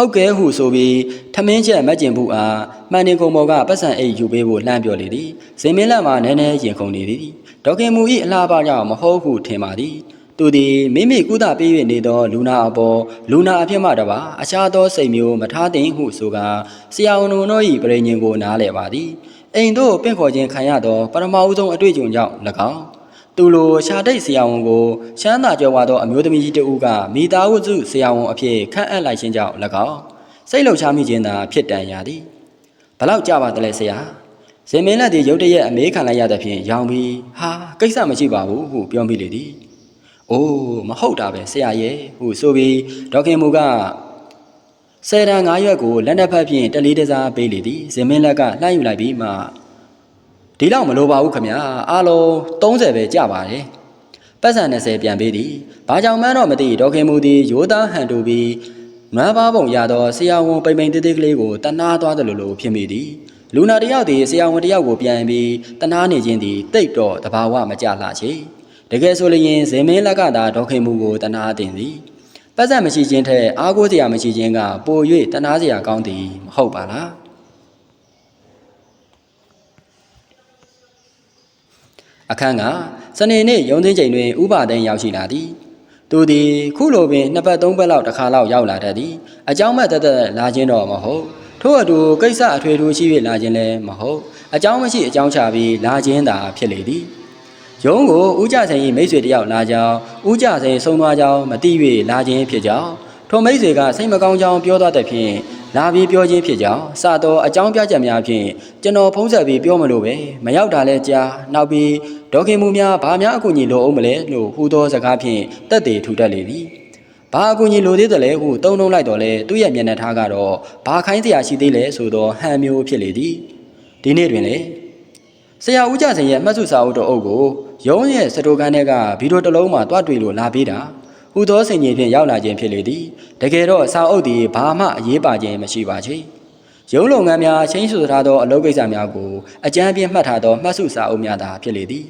ဟုတ်ကဲ့ဟုဆိုပြီးထမင်းချက်မက်ကျင်ဘူးအားမှန်နေကုံပေါ်ကပတ်စံအိတ်ယူပေးဖို့လှမ်းပြောလေသည်ဇင်မင်းလက်မှာနည်းနည်းရင်ခုန်နေသည်ဒေါခင်မူ၏အလားပါကြောင့်မဟုတ်ဟုထင်ပါသည်သူသည်မိမိကုသပေး၍နေသောလူနာအပေါ်လူနာအဖြစ်မှတပါအခြားသောစိတ်မျိုးမထားသင့်ဟုဆိုကာဆရာဝန်တို့၏ပြည်ညင်ကိုနားလည်ပါသည်အိမ်တို့ပင့်ခေါ်ခြင်းခံရသောပရမအုပ်ဆုံးအတွေ့အကြုံကြောင့်၎င်း သူလိုရှာတိတ်ဆရာဝန်ကိုရှမ်းသာကြော်ဝါသောအမျိုးသမီးကြီးတဦးကမိသားစုဆရာဝန်အဖြစ်ခန့်အပ်လိုက်ခြင်းကြောင့်၎င်းစိတ်လှုပ်ရှားမိခြင်းသာဖြစ်တန်ရသည်ဘလောက်ကြပါတလဲဆရာဇင်မင်းလက်သည်ရုတ်တရက်အမေးခံလိုက်ရသဖြင့်ရောင်ပြီးဟာကိစ္စမရှိပါဘူးဟုပြောမိလေသည်။အိုးမဟုတ်တာပဲဆရာရဲ့ဟုဆိုပြီးဒေါခင်မူကဆယ်တန်၅ရွက်ကိုလက်နှစ်ဖက်ဖြင့်တလေးတစားပေးလေသည်ဇင်မင်းလက်ကလှမ်းယူလိုက်ပြီးမှ ဒီလောက်မလိုပါဘူးခမညာအားလုံး30ပဲကြပါတယ်။ပတ်စံ20ပြန်ပေးသည်။ဘာကြောင့်မှန်းတော့မသိဒေါခင်မူသည်ရိုးသားဟန်တူပြီးနွမ်းပါပုံရသောဆရာဝန်ပိမ့်ပိန်တေးသေးကလေးကိုတနာသွားတယ်လို့လို့ဖြစ်မိသည်။လူနာတယောက်သည်ဆရာဝန်တယောက်ကိုပြန်ပြီးတနာနေခြင်းသည်တိတ်တော့တဘာဝမကြလှချေတကယ်ဆိုလျင်ဇင်မင်းလက်ကသာဒေါခင်မူကိုတနာတင်သည်ပတ်စံမရှိခြင်းထက်အားကိုးစရာမရှိခြင်းကပို၍တနာစရာကောင်းသည်မဟုတ်ပါလား အခန်းကစနေနေ့ရုံသိမ်းချိန်တွင်ဥပါဒိန်ရောက်ရှိလာသည်သူသည်ခုလိုပင်နှစ်ပတ်သုံးပတ်လောက်တစ်ခါလောက်ရောက်လာတတ်သည်အကြောင်းမဲ့တသက်လာခြင်းတော့မဟုတ်ထို့အတူကိစ္စအထွေထွေရှိ၍လာခြင်းလည်းမဟုတ်အကြောင်းမရှိအကြောင်းချပြီးလာခြင်းသာဖြစ်လေသည်ယုံကိုဥကြဆိုင်၏မိတ်ဆွေတယောက်လာကြောင်းဥကြဆိုင်ဆုံးသွားကြောင်းမသိ၍လာခြင်းဖြစ်ကြောင်းထိုမိတ်ဆွေကစိတ်မကောင်းကြောင်းပြောတတ်တဲ့ဖြင့် လာပြီးပြောချင်းဖြစ်ကြောင်းစတော့အကြောင်းပြချက်များဖြင့်ကျွန်တော်ဖုံးဆက်ပြီးပြောမလို့ပဲမရောက်တာလဲကြာနောက်ပြီးဒေါခင်မူများဘာများအကူအညီလိုအောင်မလဲလို့ဟူသောစကားဖြင့်တက်တည်ထူတတ်လေသည်ဘာအကူအညီလိုသေးတယ်လဲဟုတုံးလုံးလိုက်တော့လဲသူ့ရဲ့မျက်နှာထားကတော့ဘာခိုင်းစရာရှိသေးလဲဆိုတော့ဟန်မျိုးဖြစ်လေသည်ဒီနေ့တွင်လေဆရာဦးကြစင်ရဲ့မှတ်စုစာအုပ်တော်အုပ်ကိုရုံးရဲ့စတိုကန်ထဲကဗီဒီယိုတစ်လုံးမှာတွားတွေ့လို့လာပေးတာ ဟူသောဆင်ကြီးဖြင့်ရောက်လာခြင်းဖြစ်လေသည်တကယ်တော့စာအုပ်သည်ဘာမှအရေးပါခြင်းမရှိပါချေရုံးလုပ်ငန်းများချင်းဆိုထားသောအလုပ်ကိစ္စများကိုအကြမ်းပြင်းမှတ်ထားသောမှတ်စုစာအုပ်များသာဖြစ်လေသည်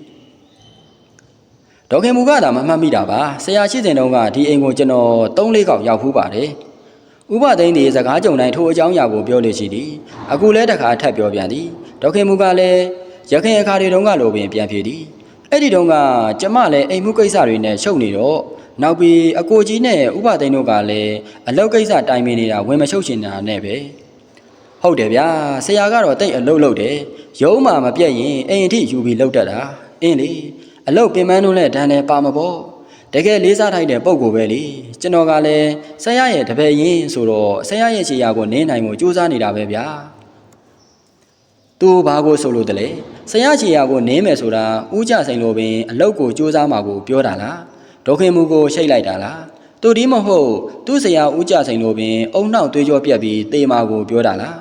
ဒေါခင်မူကသာမမှတ်မိတာပါဆရာရှိစဉ်တုန်းကဒီအိမ်ကိုကျွန်တော်၃လေးခေါက်ရောက်ဖူးပါတယ်ဥပသိန်းဒီစကားကြုံတိုင်းထိုအကြောင်းအရာကိုပြောလို့ရှိသည်အခုလဲတခါထပ်ပြောပြန်သည်ဒေါခင်မူကလည်းရခင်အခါတွေတုန်းကလိုပင်ပြန်ပြေသည် အဲ့ဒီတုန်းကကျမလည်းအိမ်မှုကိစ္စတွေနဲ့ရှုပ်နေတော့နောက်ပြီးအကိုကြီးနဲ့ဥပသိန်းတို့ကလည်းအလောက်ကိစ္စတိုင်ပင်နေတာဝင်မရှုပ်ရှင်တာနဲ့ပဲဟုတ်တယ်ဗျာဆရာကတော့တိတ်အလုပ်လုပ်တယ်ရုံးမှမပြတ်ရင်အိမ်အထိယူပြီးလောက်တတ်တာအင်းလေအလုပ်ပင်ပန်းတို့နဲ့ဒဏ်နဲ့ပါမပေါ့တကယ်လေးစားထိုက်တဲ့ပုံကိုပဲလေကျွန်တော်ကလည်းဆရာရဲ့တပည့်ရင်ဆိုတော့ဆရာရဲ့ခြေရာကိုနင်းနိုင်မှုစူးစမ်းနေတာပဲဗျာ သူဘာကိုဆိုလို့တလဲဆရာခြေရာကိုနင်းမယ်ဆိုတာဥကြဆိုင်လို့ပင်အလောက်ကိုစူးစမ်းမှာကိုပြောတာလားဒေါခင်မူကိုရှိတ်လိုက်တာလားသူဒီမဟုတ်သူ့ဆရာဦးကြဆိုင်လို့ပင်အုံနှောက်သွေးကြောပြက်ပြီးတေမာကိုပြောတာလား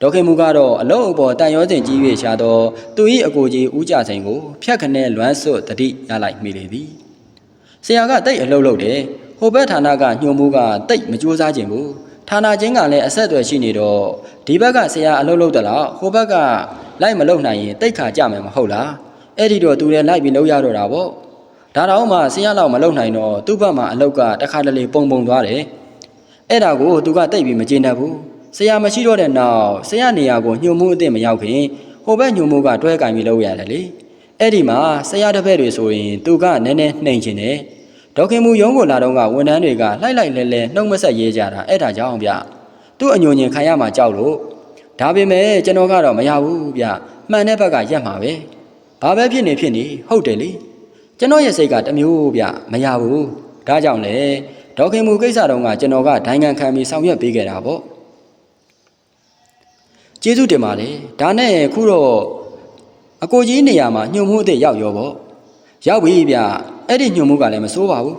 ဒေါခင်မူကတော့အလုံးအပေါ်တန်ရောစင်ကြီး၍ရှာတော့သူ၏အကိုကြီးဦးကြဆိုင်ကိုဖြတ်ခနဲ့လွမ်းစွတ်တတိရလိုက်မိလေသည်ဆရာကတိတ်အလုံးလုံးတယ်ဟိုဘက်ဌာနကညှို့မှုကတိတ်မကြိုးစားခြင်းဘူး ဌာနချင်းကလည်းအဆက်အသွယ်ရှိနေတော့ဒီဘက်ကဆရာအလုံးလုံးတယ်လားဟိုဘက်ကလိုက်မလုံနိုင်ရင်တိတ်ခါကြမယ်မဟုတ်လားအဲ့ဒီတော့သူလည်းလိုက်ပြီးလုံရတော့တာပေါ့ဒါတော့မှဆရာလောက်မလုံနိုင်တော့သူ့ဘက်မှာအလောက်ကတခါတလေပုံပုံသွားတယ်အဲ့ဒါကိုသူကတိတ်ပြီးမကျေနပ်ဘူးဆရာမရှိတော့တဲ့နောက်ဆရာနေရာကိုညှို့မှုအစ်စ်မရောက်ခင်ဟိုဘက်ညှို့မှုကတွဲကင်ပြီးလုပ်ရတယ်လေအဲ့ဒီမှာဆရာတစ်ဖက်တွေဆိုရင်သူကနည်းနည်းနှိမ်ချင်တယ် ဒေါခင်မူရုံးကိုလာတော့ကဝန်ထမ်းတွေကလှိုက်လိုက်လဲလဲနှုတ်မဆက်ရေးကြတာအဲ့ဒါကြောင့်ဗျသူ့အညိုညင်ခံရမှာကြောက်လို့ဒါပေမဲ့ကျွန်တော်ကတော့မရဘူးဗျမှန်တဲ့ဘက်ကရက်မှာပဲဘာပဲဖြစ်နေဖြစ်နေဟုတ်တယ်လေကျွန်တော်ရဲ့စိတ်ကတမျိုးဗျမရဘူးဒါကြောင့်လေဒေါခင်မူကိစ္စတုန်းကကျွန်တော်ကဒိုင်ငံခံပြီးဆောင်ရွက်ပေးခဲ့တာပေါ့ကျေးဇူးတင်ပါတယ်ဒါနဲ့ခုတော့အကိုကြီးနေရာမှာညှို့မှုအစ်စ်ရောက်ရောပေါ့ ရောက်ပြီဗျအဲ့ဒီညှို့မှုကလည်းမစိုးပါဘူး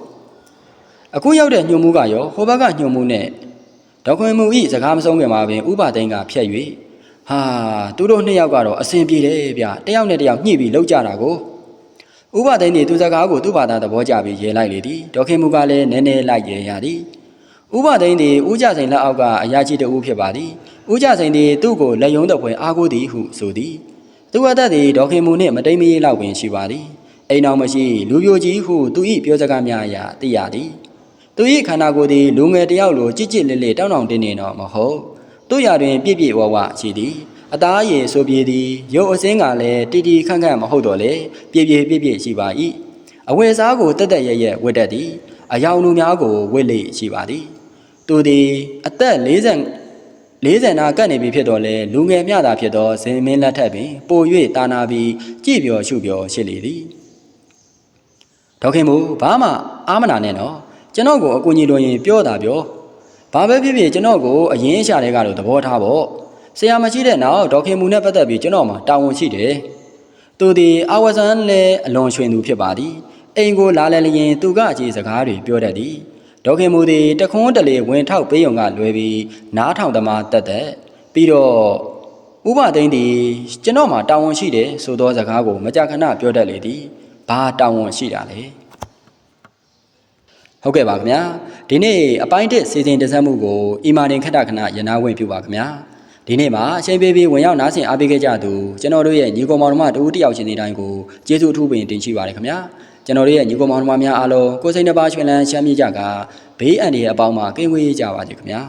အခုရောက်တဲ့ညှို့မှုကရောဟိုဘက်ကညှို့မှုနဲ့ဒေါခင်မူဤစကားမဆုံးခင်မှာပင်ဥပသိန်းကဖြတ်၍ဟာသူတို့နှစ်ယောက်ကတော့အဆင်ပြေတယ်ဗျတယောက်နဲ့တယောက်ညှိပြီးလောက်ကြတာကိုဥပသိန်းဒီသူစကားကိုသူ့ဘာသာသဘောကျပြီးရေလိုက်လေသည်ဒေါခင်မူကလည်းနည်းနည်းလိုက်ရေရသည်ဥပသိန်းဒီဥကြစိန်လက်အောက်ကအရာရှိတဦးဖြစ်ပါသည်ဥကြစိန်ဒီသူ့ကိုလက်ယုံတော်ဖွယ်အားကိုးသည်ဟုဆိုသည်သူအသက်သည်ဒေါခင်မူနှင့်မတိမ်မရေးလောက်ပင်ရှိပါသည် အိမ်တော်မရှိလူပြိုကြီးဟုသူ၏ပြောစကားများအရာသိရသည်သူ၏ခန္ဓာကိုယ်သည်လူငယ်တစ်ယောက်လိုကြစ်ကြစ်လေးလေးတောင်းတောင်းတင်းတင်းတော့မဟုတ်သူ့ရာတွင်ပြည့်ပြည့်ဝဝရှိသည်အသားရည်ဆိုပြေသည်ရုပ်အစင်းကလည်းတီတီခန့်ခန့်မဟုတ်တော့လေပြည့်ပြည့်ပြည့်ပြည့်ရှိပါ၏အဝယ်စားကိုတက်တက်ရရဝတ်တတ်သည်အယောင်လူများကိုဝတ်လေရှိပါသည်သူသည်အသက်40 40နာကပ်နေပြီဖြစ်တော့လေလူငယ်မြတာဖြစ်သောဇင်မင်းလက်ထက်ပင်ပို၍တာနာပြီးကြည်ပြော်ရှုပြော်ရှိလေသည် ဒေါခင်မူဘာမှအာမနာနဲ့နော်ကျွန်တော်ကိုအကူအညီလိုရင်ပြောတာပြောဘာပဲဖြစ်ဖြစ်ကျွန်တော်ကိုအရင်ရှာတဲ့ကတော့သဘောထားပေါ့ဆရာမရှိတဲ့နောက်ဒေါခင်မူနဲ့ပတ်သက်ပြီးကျွန်တော်မှာတာဝန်ရှိတယ်။သူသည်အာဝဇန်လည်းအလွန်ရွှင်သူဖြစ်ပါသည်။အိမ်ကိုလာလဲလျင်သူကအကြီးစကားတွေပြောတတ်သည်။ဒေါခင်မူသည်တခွန်းတလေဝင်ထောက်ပေးုံကလွယ်ပြီးနားထောင်သမားတက်တဲ့ပြီးတော့ဥပသိန်းသည်ကျွန်တော်မှာတာဝန်ရှိတယ်ဆိုသောစကားကိုမကြာခဏပြောတတ်လေသည်။ ဘာတာဝန်ရှိတာလဲ။ဟုတ်ကဲ့ပါခင်ဗျာဒီနေ့အပိုင်းတစ်စီစဉ်တင်ဆက်မှုကိုအီမာတင်ခက်တခဏရနာဝင်ပြုပါခင်ဗျာဒီနေ့မှာအချိန်ပေးပြီးဝင်ရောက်နားဆင်အားပေးခဲ့ကြသူကျွန်တော်တို့ရဲ့ညီကောင်မောင်နှမတူတယောက်ချင်းစီတိုင်းကိုကျေးဇူးအထူးပင်တင်ရှိပါရခင်ဗျာကျွန်တော်တို့ရဲ့ညီကောင်မောင်နှမများအားလုံးကိုယ်စိတ်နှပါချွင်လန်းချမ်းမြေ့ကြကဘေးအန္တရာယ်အပေါင်းမှာကင်းဝေးကြပါစေခင်ဗျာ